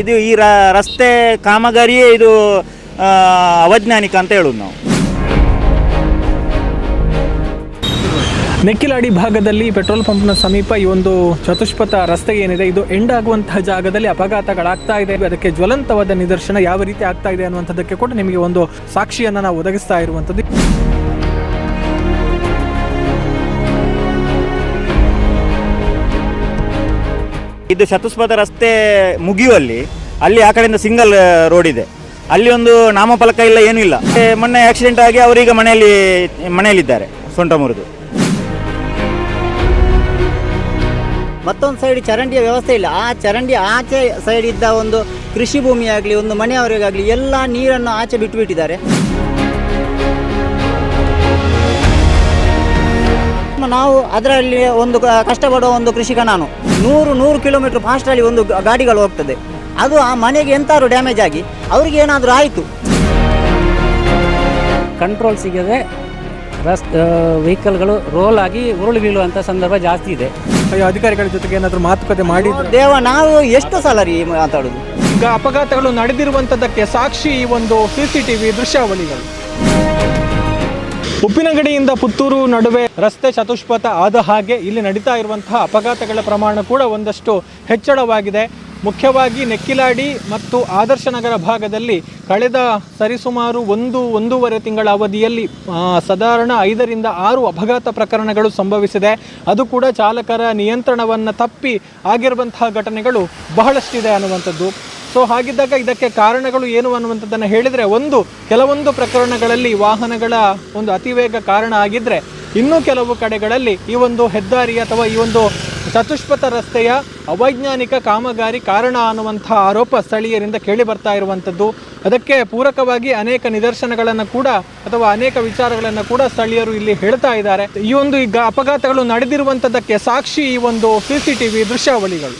ಇದು ಈ ರಸ್ತೆ ಕಾಮಗಾರಿಯೇ ಇದು ಅವೈಜ್ಞಾನಿಕ ಅಂತ ಹೇಳುದು ನಾವು. ನೆಕ್ಕಿಲಾಡಿ ಭಾಗದಲ್ಲಿ ಪೆಟ್ರೋಲ್ ಪಂಪ್ನ ಸಮೀಪ ಈ ಒಂದು ಚತುಷ್ಪಥ ರಸ್ತೆ ಏನಿದೆ, ಇದು ಎಂಡ್ ಆಗುವಂತಹ ಜಾಗದಲ್ಲಿ ಅಪಘಾತಗಳಾಗ್ತಾ ಇದೆ. ಅದಕ್ಕೆ ಜ್ವಲಂತವಾದ ನಿದರ್ಶನ ಯಾವ ರೀತಿ ಆಗ್ತಾ ಇದೆ ಅನ್ನುವಂಥದ್ದಕ್ಕೆ ಕೂಡ ನಿಮಗೆ ಒಂದು ಸಾಕ್ಷಿಯನ್ನು ನಾವು ಒದಗಿಸ್ತಾ ಇರುವಂಥದ್ದು. ಇದು ಚತುಷ್ಪಥ ರಸ್ತೆ ಮುಗಿಯುವಲ್ಲಿ, ಅಲ್ಲಿ ಆ ಕಡೆಯಿಂದ ಸಿಂಗಲ್ ರೋಡ್ ಇದೆ. ಅಲ್ಲಿ ಒಂದು ನಾಮಫಲಕ ಇಲ್ಲ, ಏನೂ ಇಲ್ಲ. ಮೊನ್ನೆ ಆಕ್ಸಿಡೆಂಟ್ ಆಗಿ ಅವರೀಗ ಮನೆಯಲ್ಲಿ, ಮನೆಯಲ್ಲಿದ್ದಾರೆ ಸೊಂಟ ಮುರಿದು ಮತ್ತೊಂದು ಸೈಡ್ ಚರಂಡಿಯ ವ್ಯವಸ್ಥೆ ಇಲ್ಲ. ಆ ಚರಂಡಿ ಆಚೆ ಸೈಡ್ ಇದ್ದ ಒಂದು ಕೃಷಿ ಭೂಮಿಯಾಗಲಿ, ಒಂದು ಮನೆಯವರಿಗಾಗಲಿ, ಎಲ್ಲ ನೀರನ್ನು ಆಚೆ ಬಿಟ್ಟುಬಿಟ್ಟಿದ್ದಾರೆ ನಾವು ಅದರಲ್ಲಿ ಒಂದು ಕಷ್ಟಪಡುವ ಒಂದು ಕೃಷಿಕ ನಾನು. ನೂರು ನೂರು ಕಿಲೋಮೀಟರ್ ಫಾಸ್ಟಲ್ಲಿ ಒಂದು ಗಾಡಿಗಳು ಹೋಗ್ತದೆ. ಅದು ಆ ಮನೆಗೆ ಎಂತಾದ್ರು ಡ್ಯಾಮೇಜ್ ಆಗಿ ಅವ್ರಿಗೆ ಏನಾದರೂ ಆಯಿತು. ಕಂಟ್ರೋಲ್ ಸಿಗದೆ ರಸ್ ವೆಹಿಕಲ್ಗಳು ರೋಲ್ ಆಗಿ ಉರುಳು ಬೀಳುವಂಥ ಸಂದರ್ಭ ಜಾಸ್ತಿ ಇದೆ. ಅಯ್ಯೋ ಅಧಿಕಾರಿಗಳ ಜೊತೆಗೆ ಏನಾದರೂ ಮಾತುಕತೆ ಮಾಡಿ? ದೇವ ನಾವು ಎಷ್ಟು ಸಲ ರೀ ಮಾತಾಡೋದು? ಈಗ ಅಪಘಾತಗಳು ನಡೆದಿರುವಂಥದ್ದಕ್ಕೆ ಸಾಕ್ಷಿ ಈ ಒಂದು ಸಿ ಸಿ ಟಿ ವಿ ದೃಶ್ಯಾವಳಿಗಳು. ಉಪ್ಪಿನಗಡಿಯಿಂದ ಪುತ್ತೂರು ನಡುವೆ ರಸ್ತೆ ಚತುಷ್ಪಥ ಆದ ಹಾಗೆ ಇಲ್ಲಿ ನಡೀತಾ ಇರುವಂತಹ ಅಪಘಾತಗಳ ಪ್ರಮಾಣ ಕೂಡ ಒಂದಷ್ಟು ಹೆಚ್ಚಳವಾಗಿದೆ. ಮುಖ್ಯವಾಗಿ ನೆಕ್ಕಿಲಾಡಿ ಮತ್ತು ಆದರ್ಶ ನಗರ ಭಾಗದಲ್ಲಿ ಕಳೆದ ಸರಿಸುಮಾರು ಒಂದು, ಒಂದೂವರೆ ತಿಂಗಳ ಅವಧಿಯಲ್ಲಿ ಸಾಧಾರಣ ಐದರಿಂದ ಆರು ಅಪಘಾತ ಪ್ರಕರಣಗಳು ಸಂಭವಿಸಿದೆ. ಅದು ಕೂಡ ಚಾಲಕರ ನಿಯಂತ್ರಣವನ್ನು ತಪ್ಪಿ ಆಗಿರುವಂತಹ ಘಟನೆಗಳು ಬಹಳಷ್ಟಿದೆ ಅನ್ನುವಂಥದ್ದು. ಸೊ ಹಾಗಿದ್ದಾಗ ಇದಕ್ಕೆ ಕಾರಣಗಳು ಏನು ಅನ್ನುವಂಥದ್ದನ್ನು ಹೇಳಿದರೆ, ಒಂದು, ಕೆಲವೊಂದು ಪ್ರಕರಣಗಳಲ್ಲಿ ವಾಹನಗಳ ಒಂದು ಅತಿವೇಗ ಕಾರಣ ಆಗಿದ್ದರೆ ಇನ್ನೂ ಕೆಲವು ಕಡೆಗಳಲ್ಲಿ ಈ ಒಂದು ಹೆದ್ದಾರಿ ಅಥವಾ ಈ ಒಂದು ಚತುಷ್ಪಥ ರಸ್ತೆಯ ಅವೈಜ್ಞಾನಿಕ ಕಾಮಗಾರಿ ಕಾರಣ ಅನ್ನುವಂಥ ಆರೋಪ ಸ್ಥಳೀಯರಿಂದ ಕೇಳಿ ಬರ್ತಾ ಇರುವಂಥದ್ದು. ಅದಕ್ಕೆ ಪೂರಕವಾಗಿ ಅನೇಕ ನಿದರ್ಶನಗಳನ್ನು ಕೂಡ ಅಥವಾ ಅನೇಕ ವಿಚಾರಗಳನ್ನು ಕೂಡ ಸ್ಥಳೀಯರು ಇಲ್ಲಿ ಹೇಳ್ತಾ ಇದ್ದಾರೆ. ಈ ಒಂದು ಈಗ ಅಪಘಾತಗಳು ನಡೆದಿರುವಂಥದ್ದಕ್ಕೆ ಸಾಕ್ಷಿ ಈ ಒಂದು ಸಿ ಸಿ ಟಿ ವಿ ದೃಶ್ಯಾವಳಿಗಳು.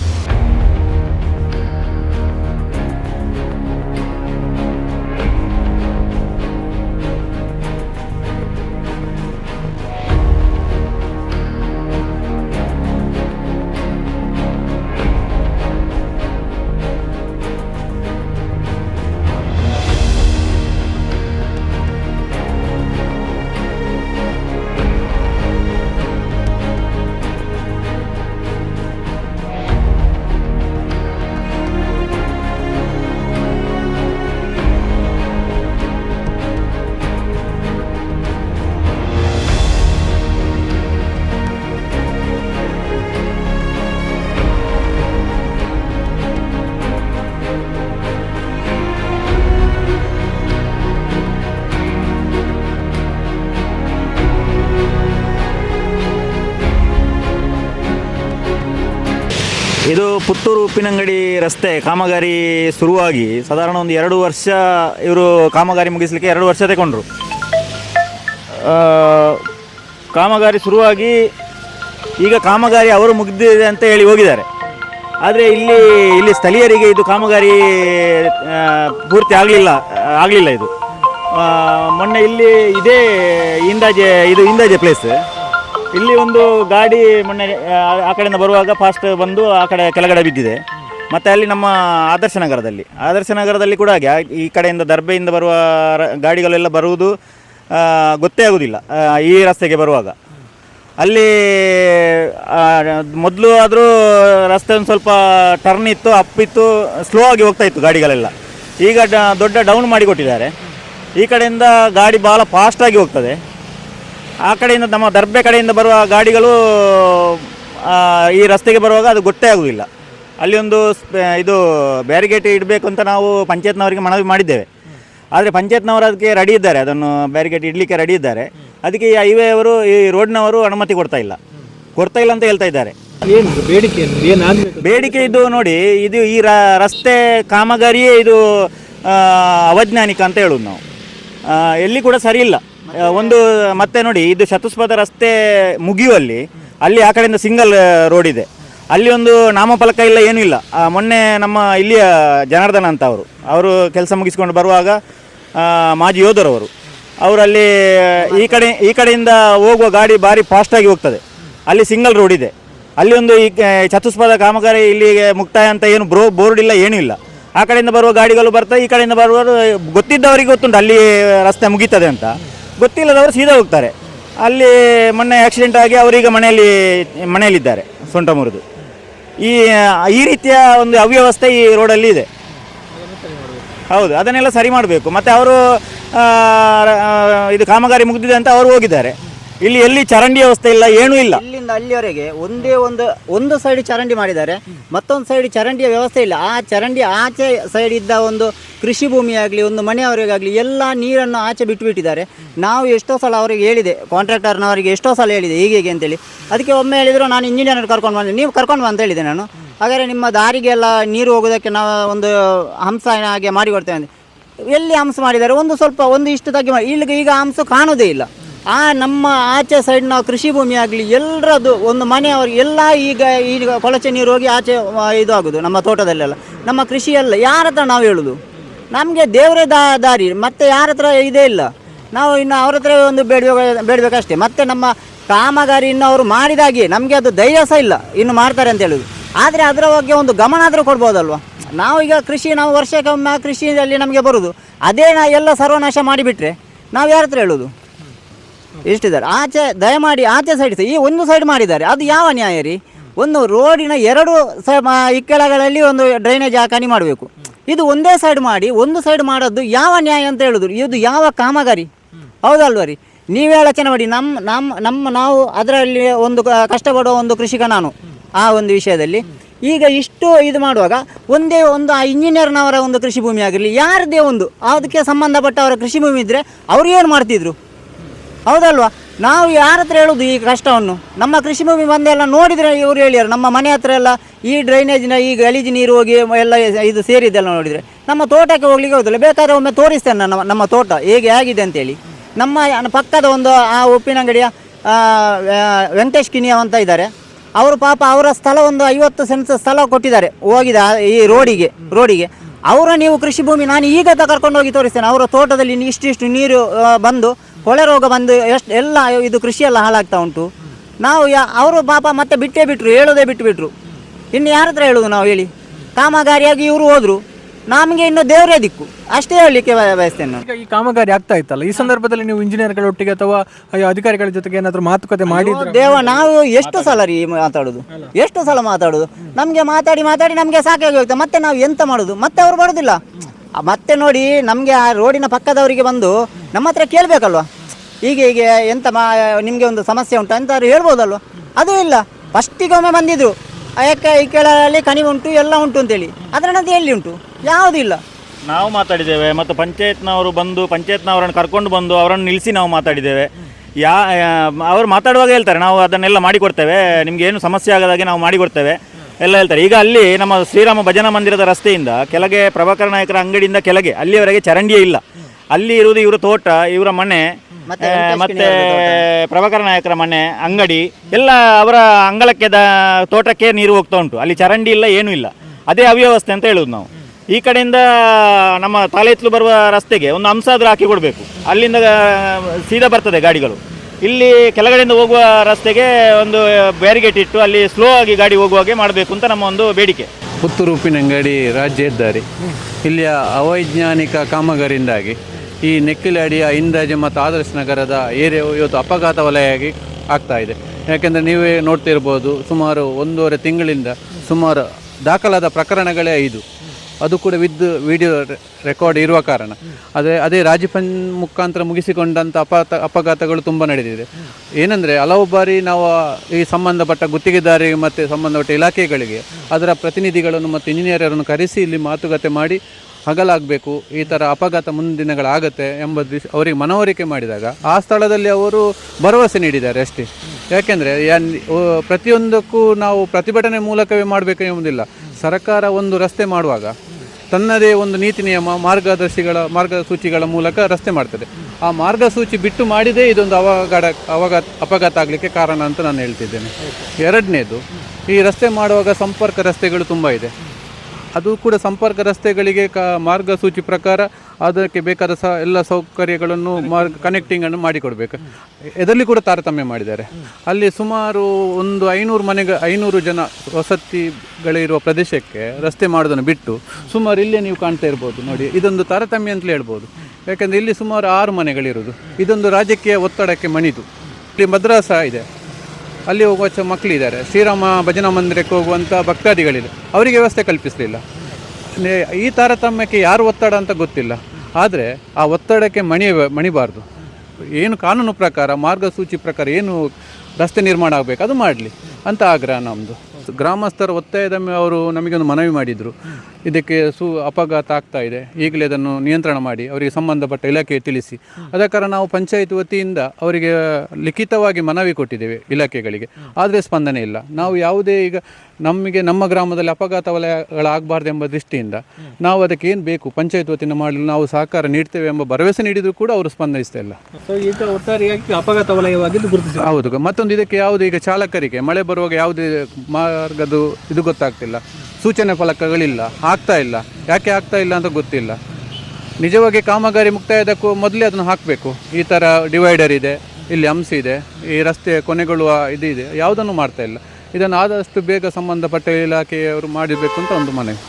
ಪುತ್ತೂರು ಉಪ್ಪಿನಂಗಡಿ ರಸ್ತೆ ಕಾಮಗಾರಿ ಶುರುವಾಗಿ ಸಾಧಾರಣ ಒಂದು ಎರಡು ವರ್ಷ ಇವರು ಕಾಮಗಾರಿ ಮುಗಿಸಲಿಕ್ಕೆ ಎರಡು ವರ್ಷ ತಗೊಂಡ್ರು. ಕಾಮಗಾರಿ ಶುರುವಾಗಿ ಈಗ ಕಾಮಗಾರಿ ಅವರು ಮುಗಿದಿದೆ ಅಂತ ಹೇಳಿ ಹೋಗಿದ್ದಾರೆ. ಆದರೆ ಇಲ್ಲಿ ಇಲ್ಲಿ ಸ್ಥಳೀಯರಿಗೆ ಇದು ಕಾಮಗಾರಿ ಪೂರ್ತಿ ಆಗಲಿಲ್ಲ ಆಗಲಿಲ್ಲ ಇದು. ಮೊನ್ನೆ ಇಲ್ಲಿ ಇದೇ ಇಂದಾಜೆ, ಇದು ಇಂದಾಜೆ ಪ್ಲೇಸ್ ಇಲ್ಲಿ ಒಂದು ಗಾಡಿ ಮೊನ್ನೆ ಆ, ಕಡೆಯಿಂದ ಬರುವಾಗ ಫಾಸ್ಟ್ ಬಂದು ಆ ಕಡೆ ಕೆಳಗಡೆ ಬಿದ್ದಿದೆ. ಮತ್ತು ಅಲ್ಲಿ ನಮ್ಮ ಆದರ್ಶ ನಗರದಲ್ಲಿ. ಆದರ್ಶ ನಗರದಲ್ಲಿ ಕೂಡ ಹಾಗೆ. ಈ ಕಡೆಯಿಂದ ದರ್ಬೆಯಿಂದ ಬರುವ ಗಾಡಿಗಳೆಲ್ಲ ಬರುವುದು ಗೊತ್ತೇ ಆಗೋದಿಲ್ಲ ಈ ರಸ್ತೆಗೆ ಬರುವಾಗ. ಅಲ್ಲಿ ಮೊದಲು ಆದರೂ ರಸ್ತೆ ಒಂದು ಸ್ವಲ್ಪ ಟರ್ನ್ ಇತ್ತು ಅಪ್ ಸ್ಲೋ ಆಗಿ ಹೋಗ್ತಾ ಇತ್ತು ಗಾಡಿಗಳೆಲ್ಲ. ಈಗ ಡ- ದೊಡ್ಡ ಡೌನ್ ಮಾಡಿ ಕೊಟ್ಟಿದ್ದಾರೆ ಈ ಕಡೆಯಿಂದ ಗಾಡಿ ಭಾಳ ಫಾಸ್ಟಾಗಿ ಹೋಗ್ತದೆ. ಆ ಕಡೆಯಿಂದ ನಮ್ಮ ದರ್ಬೆ ಕಡೆಯಿಂದ ಬರುವ ಗಾಡಿಗಳು ಈ ರಸ್ತೆಗೆ ಬರುವಾಗ ಅದು ಗೊತ್ತೇ ಆಗುವುದಿಲ್ಲ ಅಲ್ಲಿ ಒಂದು ಇದು ಬ್ಯಾರಿಗೇಟ್ ಇಡಬೇಕು ಅಂತ ನಾವು ಪಂಚಾಯತ್ನವರಿಗೆ ಮನವಿ ಮಾಡಿದ್ದೇವೆ. ಆದರೆ ಪಂಚಾಯತ್ನವರು ಅದಕ್ಕೆ ರೆಡಿ ಇದ್ದಾರೆ ಅದನ್ನು ಬ್ಯಾರಿಗೇಟ್ ಇಡಲಿಕ್ಕೆ ರೆಡಿ ಇದ್ದಾರೆ. ಅದಕ್ಕೆ ಈ ಹೈವೇ ಅವರು ಈ ರೋಡ್ನವರು ಅನುಮತಿ ಕೊಡ್ತಾ ಇಲ್ಲ. ಕೊಡ್ತಾ ಇಲ್ಲ ಅಂತ ಹೇಳ್ತಾ ಇದ್ದಾರೆ. ಏನು ಬೇಡಿಕೆ ಇದು ನೋಡಿ ಇದು ಈ ರಸ್ತೆ ಕಾಮಗಾರಿಯೇ ಇದು ಅವೈಜ್ಞಾನಿಕ ಅಂತ ಹೇಳೋದು ನಾವು. ಎಲ್ಲಿ ಕೂಡ ಸರಿ ಇಲ್ಲ. ಒಂದು ಮತ್ತೆ ನೋಡಿ, ಇದು ಚತುಷ್ಪಥ ರಸ್ತೆ ಮುಗಿಯುವಲ್ಲಿ, ಅಲ್ಲಿ ಆ ಕಡೆಯಿಂದ ಸಿಂಗಲ್ ರೋಡ್ ಇದೆ. ಅಲ್ಲಿ ಒಂದು ನಾಮಫಲಕ ಇಲ್ಲ, ಏನೂ ಇಲ್ಲ. ಮೊನ್ನೆ ನಮ್ಮ ಇಲ್ಲಿಯ ಜನಾರ್ದನ ಅಂತ ಅವರು. ಅವರು ಕೆಲಸ ಮುಗಿಸ್ಕೊಂಡು ಬರುವಾಗ ಮಾಜಿ ಯೋಧರವರು ಅವರಲ್ಲಿ ಈ ಕಡೆ, ಈ ಕಡೆಯಿಂದ ಹೋಗುವ ಗಾಡಿ ಭಾರಿ ಫಾಸ್ಟಾಗಿ ಹೋಗ್ತದೆ. ಅಲ್ಲಿ ಸಿಂಗಲ್ ರೋಡ್ ಇದೆ. ಅಲ್ಲಿ ಒಂದು ಈ ಚತುಷ್ಪಥ ಕಾಮಗಾರಿ ಇಲ್ಲಿಗೆ ಮುಕ್ತಾಯ ಅಂತ ಏನು ಬ್ರೋ ಬೋರ್ಡ್ ಇಲ್ಲ, ಏನೂ ಇಲ್ಲ. ಆ ಕಡೆಯಿಂದ ಬರುವ ಗಾಡಿಗಳು ಬರ್ತವೆ ಈ ಕಡೆಯಿಂದ ಬರುವವರು ಗೊತ್ತಿದ್ದವರಿಗೆ ಗೊತ್ತುಂಟು ಅಲ್ಲಿ ರಸ್ತೆ ಮುಗೀತದೆ ಅಂತ. ಗೊತ್ತಿಲ್ಲದವರು ಸೀದಾ ಹೋಗ್ತಾರೆ. ಅಲ್ಲಿ ಮೊನ್ನೆ ಆಕ್ಸಿಡೆಂಟ್ ಆಗಿ ಅವರೀಗ ಮನೆಯಲ್ಲಿ, ಮನೆಯಲ್ಲಿದ್ದಾರೆ, ಸೊಂಟ ಮುರಿದು. ಈ ಈ ರೀತಿಯ ಒಂದು ಅವ್ಯವಸ್ಥೆ ಈ ರೋಡಲ್ಲಿ ಇದೆ. ಹೌದು, ಅದನ್ನೆಲ್ಲ ಸರಿ ಮಾಡಬೇಕು. ಮತ್ತು ಅವರು ಇದು ಕಾಮಗಾರಿ ಮುಗಿದಿದೆ ಅಂತ ಅವರು ಹೋಗಿದ್ದಾರೆ. ಇಲ್ಲಿ ಎಲ್ಲಿ ಚರಂಡಿ ವ್ಯವಸ್ಥೆ ಇಲ್ಲ, ಏನೂ ಇಲ್ಲ. ಇಲ್ಲಿಂದ ಅಲ್ಲಿವರೆಗೆ ಒಂದೇ ಒಂದು ಒಂದು ಸೈಡ್ ಚರಂಡಿ ಮಾಡಿದ್ದಾರೆ. ಮತ್ತೊಂದು ಸೈಡ್ ಚರಂಡಿಯ ವ್ಯವಸ್ಥೆ ಇಲ್ಲ. ಆ ಚರಂಡಿ ಆಚೆ ಸೈಡ್ ಇದ್ದ ಒಂದು ಕೃಷಿ ಭೂಮಿ ಆಗಲಿ, ಒಂದು ಮನೆಯವರಿಗಾಗಲಿ ಎಲ್ಲ ನೀರನ್ನು ಆಚೆ ಬಿಟ್ಟುಬಿಟ್ಟಿದ್ದಾರೆ ನಾವು ಎಷ್ಟೋ ಸಲ ಅವರಿಗೆ ಹೇಳಿದೆ ಕಾಂಟ್ರಾಕ್ಟರ್ನವರಿಗೆ ಎಷ್ಟೋ ಸಲ ಹೇಳಿದೆ, ಹೀಗೆ ಹೀಗೆ ಅಂತೇಳಿ. ಅದಕ್ಕೆ ಒಮ್ಮೆ ಹೇಳಿದರು, ನಾನು ಇಂಜಿನಿಯರ್ ಕರ್ಕೊಂಡು ಬಂದೆ. ನೀವು ಕರ್ಕೊಂಡು ಅಂತ ಹೇಳಿದೆ ನಾನು. ಹಾಗಾದರೆ ನಿಮ್ಮ ದಾರಿಗೆಲ್ಲ ನೀರು ಹೋಗೋದಕ್ಕೆ ನಾವು ಒಂದು ಹಂಸ ಹಾಗೆ ಮಾಡಿಕೊಡ್ತೇವೆ ಅಂತ ಎಲ್ಲಿ ಹಂಸ ಮಾಡಿದ್ದಾರೆ? ಒಂದು ಸ್ವಲ್ಪ, ಒಂದು ಇಷ್ಟು ತಗ್ಗಿ ಮಾಡಿ. ಇಲ್ಲಿಗೆ ಈಗ ಹಂಸ ಕಾಣೋದೇ ಇಲ್ಲ. ಆ ನಮ್ಮ ಆಚೆ ಸೈಡ್ ನಾವು ಕೃಷಿ ಭೂಮಿ ಆಗಲಿ ಎಲ್ಲರದ್ದು ಒಂದು ಮನೆಯವ್ರಿಗೆ ಎಲ್ಲ ಈಗ ಈಗ ಕೊಳಚೆ ನೀರು ಹೋಗಿ ಆಚೆ ಇದು ಆಗೋದು ನಮ್ಮ ತೋಟದಲ್ಲೆಲ್ಲ. ನಮ್ಮ ಕೃಷಿ ಎಲ್ಲ ಯಾರ ಹತ್ರ ನಾವು ಹೇಳೋದು? ನಮಗೆ ದೇವರೇ ದಾ, ದಾರಿ. ಮತ್ತೆ ಯಾರ ಹತ್ರ ಇದೇ ಇಲ್ಲ. ನಾವು ಇನ್ನು ಅವ್ರ ಹತ್ರ ಒಂದು ಬೇಡಬೇಕು, ಬೇಡಬೇಕಷ್ಟೇ. ಮತ್ತೆ ನಮ್ಮ ಕಾಮಗಾರಿ ಇನ್ನು ಅವರು ಮಾಡಿದಾಗೆ ನಮಗೆ ಅದು ಧೈರ್ಯ ಸಹ ಇಲ್ಲ. ಇನ್ನು ಮಾಡ್ತಾರೆ ಅಂತ ಹೇಳೋದು. ಆದರೆ ಅದರ ಬಗ್ಗೆ ಒಂದು ಗಮನ ಆದರೂ ಕೊಡ್ಬೋದಲ್ವ? ನಾವು ಈಗ ಕೃಷಿ, ನಾವು ವರ್ಷಕ್ಕೊಮ್ಮೆ ಕೃಷಿಯಲ್ಲಿ ನಮಗೆ ಬರೋದು. ಅದೇ ನಾ ಎಲ್ಲ ಸರ್ವನಾಶ ಮಾಡಿಬಿಟ್ರೆ ನಾವು ಯಾರ ಹತ್ರ ಹೇಳೋದು? ಇಷ್ಟಿದ್ದಾರೆ ಆಚೆ, ದಯಮಾಡಿ ಆಚೆ ಸೈಡ್ ಈ ಒಂದು ಸೈಡ್ ಮಾಡಿದ್ದಾರೆ. ಅದು ಯಾವ ನ್ಯಾಯ ರೀ? ಒಂದು ರೋಡಿನ ಎರಡು ಸ ಇಕ್ಕೆಳಗಳಲ್ಲಿ ಒಂದು ಡ್ರೈನೇಜ್ ಹಾಕಿ ಮಾಡಬೇಕು. ಇದು ಒಂದೇ ಸೈಡ್ ಮಾಡಿ, ಒಂದು ಸೈಡ್ ಮಾಡೋದು ಯಾವ ನ್ಯಾಯ ಅಂತ ಹೇಳಿದ್ರು ಇದು ಯಾವ ಕಾಮಗಾರಿ? ಹೌದಲ್ವ ರೀ? ನೀವೇ ಆಲೋಚನೆ ಮಾಡಿ ನಮ್ಮ ನಮ್ಮ ನಮ್ಮ ನಾವು ಅದರಲ್ಲಿ ಒಂದು ಕಷ್ಟಪಡುವ ಒಂದು ಕೃಷಿಕ ನಾನು ಆ ಒಂದು ವಿಷಯದಲ್ಲಿ. ಈಗ ಇಷ್ಟು ಇದು ಮಾಡುವಾಗ ಒಂದೇ ಒಂದು ಆ ಇಂಜಿನಿಯರ್ನವರ ಒಂದು ಕೃಷಿ ಭೂಮಿ ಆಗಿರಲಿ, ಯಾರದೇ ಒಂದು, ಅದಕ್ಕೆ ಸಂಬಂಧಪಟ್ಟವರ ಕೃಷಿ ಭೂಮಿ ಇದ್ದರೆ ಅವ್ರು ಏನು ಮಾಡ್ತಿದ್ರು? ಹೌದಲ್ವಾ? ನಾವು ಯಾರ ಹತ್ರ ಹೇಳೋದು ಈ ಕಷ್ಟವನ್ನು? ನಮ್ಮ ಕೃಷಿ ಭೂಮಿ ಬಂದೆಲ್ಲ ನೋಡಿದರೆ ಇವರು ಹೇಳ್ಯಾರ ನಮ್ಮ ಮನೆ ಹತ್ರ ಎಲ್ಲ ಈ ಡ್ರೈನೇಜಿನ ಈ ಗಲೀಜು ನೀರು ಹೋಗಿ ಎಲ್ಲ ಇದು ಸೇರಿದ್ದೆಲ್ಲ ನೋಡಿದರೆ. ನಮ್ಮ ತೋಟಕ್ಕೆ ಹೋಗ್ಲಿಕ್ಕೆ ಹೋಗುದಿಲ್ಲ. ಬೇಕಾದ್ರೆ ಒಮ್ಮೆ ತೋರಿಸ್ತೇನೆ ನಮ್ಮ ನಮ್ಮ ತೋಟ ಹೇಗೆ ಆಗಿದೆ ಅಂತೇಳಿ. ನಮ್ಮ ಪಕ್ಕದ ಒಂದು ಆ ಉಪ್ಪಿನಂಗಡಿಯ ವೆಂಕಟೇಶ್ ಕಿನಿಯಾ ಅಂತ ಇದ್ದಾರೆ. ಅವರು ಪಾಪ ಅವರ ಸ್ಥಳ ಒಂದು ಐವತ್ತು ಸೆನ್ಸ್ ಸ್ಥಳ ಕೊಟ್ಟಿದ್ದಾರೆ, ಹೋಗಿದೆ ಈ ರೋಡಿಗೆ ರೋಡಿಗೆ. ಅವರ ನೀವು ಕೃಷಿ ಭೂಮಿ, ನಾನು ಈಗ ಕರ್ಕೊಂಡು ಹೋಗಿ ತೋರಿಸ್ತೇನೆ. ಅವರ ತೋಟದಲ್ಲಿ ಇಷ್ಟಿಷ್ಟು ನೀರು ಬಂದು ಕೊಳೆ ರೋಗ ಬಂದು ಎಷ್ಟು ಎಲ್ಲ ಇದು ಕೃಷಿಯೆಲ್ಲ ಹಾಳಾಗ್ತಾ ಉಂಟು. ನಾವು ಯಾ ಅವರು ಪಾಪ ಮತ್ತೆ ಬಿಟ್ಟೇ ಬಿಟ್ಟರು ಹೇಳೋದೇ ಬಿಟ್ಟು ಬಿಟ್ರು ಇನ್ನು ಯಾರ ಹತ್ರ ಹೇಳೋದು ನಾವು ಹೇಳಿ? ಕಾಮಗಾರಿಯಾಗಿ ಇವರು ಹೋದ್ರು. ನಮಗೆ ಇನ್ನು ದೇವರೇ ದಿಕ್ಕು. ಅಷ್ಟೇ ಹೇಳಲಿಕ್ಕೆ ಬಯ- ಬಯಸ್ತೇನೆ ನಾನು ಈಗ ಈ ಕಾಮಗಾರಿ ಆಗ್ತಾ ಇತ್ತಲ್ಲ ಈ ಸಂದರ್ಭದಲ್ಲಿ ನೀವು ಇಂಜಿನಿಯರ್ಗಳ ಒಟ್ಟಿಗೆ ಅಥವಾ ಅಧಿಕಾರಿಗಳ ಜೊತೆಗೆ ಏನಾದರೂ ಮಾತುಕತೆ ಮಾಡಿ ದೇವ ನಾವು ಎಷ್ಟು ಸಲ ರೀ ಮಾತಾಡೋದು? ಎಷ್ಟು ಸಲ ಮಾತಾಡೋದು? ನಮಗೆ ಮಾತಾಡಿ ಮಾತಾಡಿ ನಮಗೆ ಸಾಕಾಗಿ ಹೋಗ್ತದೆ. ಮತ್ತೆ ನಾವು ಎಂತ ಮಾಡೋದು? ಮತ್ತೆ ಅವರು ಬರೋದಿಲ್ಲ. ಮತ್ತೆ ನೋಡಿ ನಮಗೆ ಆ ರೋಡಿನ ಪಕ್ಕದವರಿಗೆ ಬಂದು ನಮ್ಮ ಹತ್ರ ಕೇಳಬೇಕಲ್ವ? ಹೀಗೆ ಹೀಗೆ ಎಂತ ಮಾ, ನಿಮಗೆ ಒಂದು ಸಮಸ್ಯೆ ಉಂಟು ಅಂತ ಹೇಳ್ಬೋದಲ್ವ? ಅದು ಇಲ್ಲ. ಫಸ್ಟಿಗೊಮ್ಮೆ ಬಂದಿದ್ರು. ಯಾಕೆ ಈ ಕೆಳಲ್ಲಿ ಕನಿ ಉಂಟು, ಎಲ್ಲ ಉಂಟು ಅಂತೇಳಿ. ಅದರ ನಂತರ ಎಲ್ಲಿ ಉಂಟು? ಯಾವುದೂ ಇಲ್ಲ. ನಾವು ಮಾತಾಡಿದ್ದೇವೆ ಮತ್ತು ಪಂಚಾಯತ್ನವರು ಬಂದು, ಪಂಚಾಯತ್ನವರನ್ನು ಕರ್ಕೊಂಡು ಬಂದು ಅವರನ್ನು ನಿಲ್ಲಿಸಿ ನಾವು ಮಾತಾಡಿದ್ದೇವೆ. ಯಾ- ಅವರು ಮಾತಾಡುವಾಗ ಹೇಳ್ತಾರೆ, ನಾವು ಅದನ್ನೆಲ್ಲ ಮಾಡಿಕೊಡ್ತೇವೆ, ನಿಮಗೆ ಏನು ಸಮಸ್ಯೆ ಆಗದಾಗೆ ನಾವು ಮಾಡಿಕೊಡ್ತೇವೆ. ಎಲ್ಲ ಹೇಳ್ತಾರೆ. ಈಗ ಅಲ್ಲಿ ನಮ್ಮ ಶ್ರೀರಾಮ ಭಜನಾ ಮಂದಿರದ ರಸ್ತೆಯಿಂದ ಕೆಳಗೆ ಪ್ರಭಾಕರ ನಾಯಕರ ಅಂಗಡಿಯಿಂದ ಕೆಳಗೆ ಅಲ್ಲಿಯವರೆಗೆ ಚರಂಡಿಯೇ ಇಲ್ಲ. ಅಲ್ಲಿ ಇರುವುದು ಇವರ ತೋಟ ಇವರ ಮನೆ ಮತ್ತೆ ಪ್ರಭಾಕರ ನಾಯಕರ ಮನೆ ಅಂಗಡಿ ಎಲ್ಲ ಅವರ ಅಂಗಳಕ್ಕೆ ದ ತೋಟಕ್ಕೆ ನೀರು ಹೋಗ್ತಾ ಉಂಟು. ಅಲ್ಲಿ ಚರಂಡಿ ಇಲ್ಲ ಏನೂ ಇಲ್ಲ. ಅದೇ ಅವ್ಯವಸ್ಥೆ ಅಂತ ಹೇಳುದು ನಾವು. ಈ ಕಡೆಯಿಂದ ನಮ್ಮ ತಾಲೇತ್ಲು ಬರುವ ರಸ್ತೆಗೆ ಒಂದು ಅಂಶ ಆದರೂ ಹಾಕಿ ಕೊಡಬೇಕು. ಅಲ್ಲಿಂದ ಸೀದಾ ಬರ್ತದೆ ಗಾಡಿಗಳು. ಇಲ್ಲಿ ಕೆಳಗಡೆಯಿಂದ ಹೋಗುವ ರಸ್ತೆಗೆ ಒಂದು ಬ್ಯಾರಿಗೇಟ್ ಇಟ್ಟು ಅಲ್ಲಿ ಸ್ಲೋ ಆಗಿ ಗಾಡಿ ಹೋಗುವ ಹಾಗೆ ಮಾಡಬೇಕು ಅಂತ ನಮ್ಮ ಒಂದು ಬೇಡಿಕೆ. ಪುತ್ತೂರು ಉಪ್ಪಿನಂಗಡಿ ರಾಜ್ಯ ಹೆದ್ದಾರಿ ಇಲ್ಲಿಯ ಅವೈಜ್ಞಾನಿಕ ಕಾಮಗಾರಿಯಿಂದಾಗಿ ಈ ನೆಕ್ಕಿಲಾಡಿಯ ಇಂದಾಜೆ ಮತ್ತು ಆದರ್ಶ ನಗರದ ಏರಿಯಾ ಇವತ್ತು ಅಪಘಾತ ವಲಯವಾಗಿ ಆಗ್ತಾ ಇದೆ. ಯಾಕೆಂದರೆ ನೀವೇ ನೋಡ್ತಿರ್ಬೋದು ಸುಮಾರು ಒಂದೂವರೆ ತಿಂಗಳಿಂದ ಸುಮಾರು ದಾಖಲಾದ ಪ್ರಕರಣಗಳೇ ಐದು. ಅದು ಕೂಡ ವಿದ್ ವಿಡಿಯೋ ರೆಕಾರ್ಡ್ ಇರುವ ಕಾರಣ. ಅದೇ ಅದೇ ರಾಜಿ ಪಂ ಮುಖಾಂತರ ಮುಗಿಸಿಕೊಂಡಂಥ ಅಪಾತ ಅಪಘಾತಗಳು ತುಂಬ ನಡೆದಿದೆ. ಏನಂದರೆ ಹಲವು ಬಾರಿ ನಾವು ಈ ಸಂಬಂಧಪಟ್ಟ ಗುತ್ತಿಗೆದಾರಿ ಮತ್ತು ಸಂಬಂಧಪಟ್ಟ ಇಲಾಖೆಗಳಿಗೆ ಅದರ ಪ್ರತಿನಿಧಿಗಳನ್ನು ಮತ್ತು ಇಂಜಿನಿಯರನ್ನು ಕರೆಸಿ ಇಲ್ಲಿ ಮಾತುಕತೆ ಮಾಡಿ ಹಗಲಾಗಬೇಕು, ಈ ಥರ ಅಪಘಾತ ಮುಂದಿನ ದಿನಗಳಾಗತ್ತೆ ಎಂಬ ದಿಸ್ ಅವರಿಗೆ ಮನವರಿಕೆ ಮಾಡಿದಾಗ ಆ ಸ್ಥಳದಲ್ಲಿ ಅವರು ಭರವಸೆ ನೀಡಿದ್ದಾರೆ ಅಷ್ಟೇ. ಯಾಕೆಂದರೆ ಪ್ರತಿಯೊಂದಕ್ಕೂ ನಾವು ಪ್ರತಿಭಟನೆ ಮೂಲಕವೇ ಮಾಡಬೇಕು ಎಂಬುದಿಲ್ಲ. ಸರ್ಕಾರ ಒಂದು ರಸ್ತೆ ಮಾಡುವಾಗ ತನ್ನದೇ ಒಂದು ನೀತಿ ನಿಯಮ, ಮಾರ್ಗದರ್ಶಿಗಳ, ಮಾರ್ಗಸೂಚಿಗಳ ಮೂಲಕ ರಸ್ತೆ ಮಾಡ್ತದೆ. ಆ ಮಾರ್ಗಸೂಚಿ ಬಿಟ್ಟು ಮಾಡಿದೇ ಇದೊಂದು ಅವಘಡ, ಅವಘಾತ, ಅಪಘಾತ ಆಗಲಿಕ್ಕೆ ಕಾರಣ ಅಂತ ನಾನು ಹೇಳ್ತಿದ್ದೇನೆ. ಎರಡನೇದು, ಈ ರಸ್ತೆ ಮಾಡುವಾಗ ಸಂಪರ್ಕ ರಸ್ತೆಗಳು ತುಂಬ ಇದೆ. ಅದು ಕೂಡ ಸಂಪರ್ಕ ರಸ್ತೆಗಳಿಗೆ ಕ ಮಾರ್ಗಸೂಚಿ ಪ್ರಕಾರ ಅದಕ್ಕೆ ಬೇಕಾದ ಸ ಎಲ್ಲ ಸೌಕರ್ಯಗಳನ್ನು ಮಾರ್ಗ ಕನೆಕ್ಟಿಂಗನ್ನು ಮಾಡಿಕೊಡ್ಬೇಕು. ಇದರಲ್ಲಿ ಕೂಡ ತಾರತಮ್ಯ ಮಾಡಿದ್ದಾರೆ. ಅಲ್ಲಿ ಸುಮಾರು ಒಂದು ಐನೂರು ಮನೆಗೆ, ಐನೂರು ಜನ ವಸತಿಗಳಿರುವ ಪ್ರದೇಶಕ್ಕೆ ರಸ್ತೆ ಮಾಡೋದನ್ನು ಬಿಟ್ಟು ಸುಮಾರು ಇಲ್ಲೇ ನೀವು ಕಾಣ್ತಾ ಇರ್ಬೋದು ನೋಡಿ. ಇದೊಂದು ತಾರತಮ್ಯ ಅಂತಲೇ ಹೇಳ್ಬೋದು. ಯಾಕಂದರೆ ಇಲ್ಲಿ ಸುಮಾರು ಆರು ಮನೆಗಳಿರೋದು ಇದೊಂದು ರಾಜಕೀಯ ಒತ್ತಡಕ್ಕೆ ಮಣಿದು. ಇಲ್ಲಿ ಮದ್ರಾಸ ಇದೆ. ಅಲ್ಲಿ ಹೋಗುವ ಮಕ್ಕಳಿದ್ದಾರೆ. ಶ್ರೀರಾಮ ಭಜನಾ ಮಂದಿರಕ್ಕೆ ಹೋಗುವಂಥ ಭಕ್ತಾದಿಗಳಿದೆ ಅವರಿಗೆ ವ್ಯವಸ್ಥೆ ಕಲ್ಪಿಸಲಿಲ್ಲ. ಈ ತಾರತಮ್ಯಕ್ಕೆ ಯಾರು ಒತ್ತಡ ಅಂತ ಗೊತ್ತಿಲ್ಲ. ಆದರೆ ಆ ಒತ್ತಡಕ್ಕೆ ಮಣಿ, ಮಣಿಬಾರ್ದು. ಏನು ಕಾನೂನು ಪ್ರಕಾರ, ಮಾರ್ಗಸೂಚಿ ಪ್ರಕಾರ ಏನು ರಸ್ತೆ ನಿರ್ಮಾಣ ಆಗಬೇಕು, ಅದು ಮಾಡಲಿ. ಅಂತ ಆಗ್ರಹ ನಮ್ಮದು ಗ್ರಾಮಸ್ಥರ ಒತ್ತಾಯದ ಮೇಲೆ ಅವರು ನಮಗೊಂದು ಮನವಿ ಮಾಡಿದರು. ಇದಕ್ಕೆ ಸು ಅಪಘಾತ ಆಗ್ತಾ ಇದೆ. ಈಗಲೇ ಅದನ್ನು ನಿಯಂತ್ರಣ ಮಾಡಿ ಅವರಿಗೆ ಸಂಬಂಧಪಟ್ಟ ಇಲಾಖೆಗೆ ತಿಳಿಸಿ. ಅದ ಕಾರಣ ನಾವು ಪಂಚಾಯತ್ ವತಿಯಿಂದ ಅವರಿಗೆ ಲಿಖಿತವಾಗಿ ಮನವಿ ಕೊಟ್ಟಿದ್ದೇವೆ ಇಲಾಖೆಗಳಿಗೆ. ಆದರೆ ಸ್ಪಂದನೆ ಇಲ್ಲ. ನಾವು ಯಾವುದೇ ಈಗ ನಮಗೆ ನಮ್ಮ ಗ್ರಾಮದಲ್ಲಿ ಅಪಘಾತ ವಲಯಗಳಾಗಬಾರ್ದು ಎಂಬ ದೃಷ್ಟಿಯಿಂದ ನಾವು ಅದಕ್ಕೆ ಏನು ಬೇಕು? ಪಂಚಾಯತ್ ವತಿಯಿಂದ ಮಾಡಲು ನಾವು ಸಹಕಾರ ನೀಡ್ತೇವೆ ಎಂಬ ಭರವಸೆ ನೀಡಿದರೂ ಕೂಡ ಅವರು ಸ್ಪಂದಿಸ್ತಾ ಇಲ್ಲ. ಸೊ ಈಗ ಒಟ್ಟಾರೆಯಾಗಿ ಅಪಘಾತ ವಲಯವಾಗಿದ್ದು ಗುರುತಿಸಿ. ಹೌದು. ಮತ್ತೊಂದು ಇದಕ್ಕೆ ಯಾವುದು ಈಗ ಚಾಲಕರಿಗೆ ಮಳೆ ಬರುವಾಗ ಯಾವುದೇ ಮಾರ್ಗದು ಇದು ಗೊತ್ತಾಗ್ತಿಲ್ಲ. ಸೂಚನೆ ಫಲಕಗಳಿಲ್ಲ. ಆಗ್ತಾ ಇಲ್ಲ. ಯಾಕೆ ಆಗ್ತಾ ಇಲ್ಲ ಅಂತ ಗೊತ್ತಿಲ್ಲ. ನಿಜವಾಗಿ ಕಾಮಗಾರಿ ಮುಕ್ತಾಯದಕ್ಕೂ ಮೊದಲೇ ಅದನ್ನು ಹಾಕಬೇಕು. ಈ ಥರ ಡಿವೈಡರ್ ಇದೆ, ಇಲ್ಲಿ ಅಂಶ ಇದೆ, ಈ ರಸ್ತೆ ಕೊನೆಗೊಳ್ಳುವ ಇದು ಇದೆ, ಯಾವುದನ್ನು ಮಾಡ್ತಾ ಇಲ್ಲ. ಇದನ್ನು ಆದಷ್ಟು ಬೇಗ ಸಂಬಂಧಪಟ್ಟ ಇಲಾಖೆಯವರು ಮಾಡಬೇಕು ಅಂತ ಒಂದು ಮನವಿ.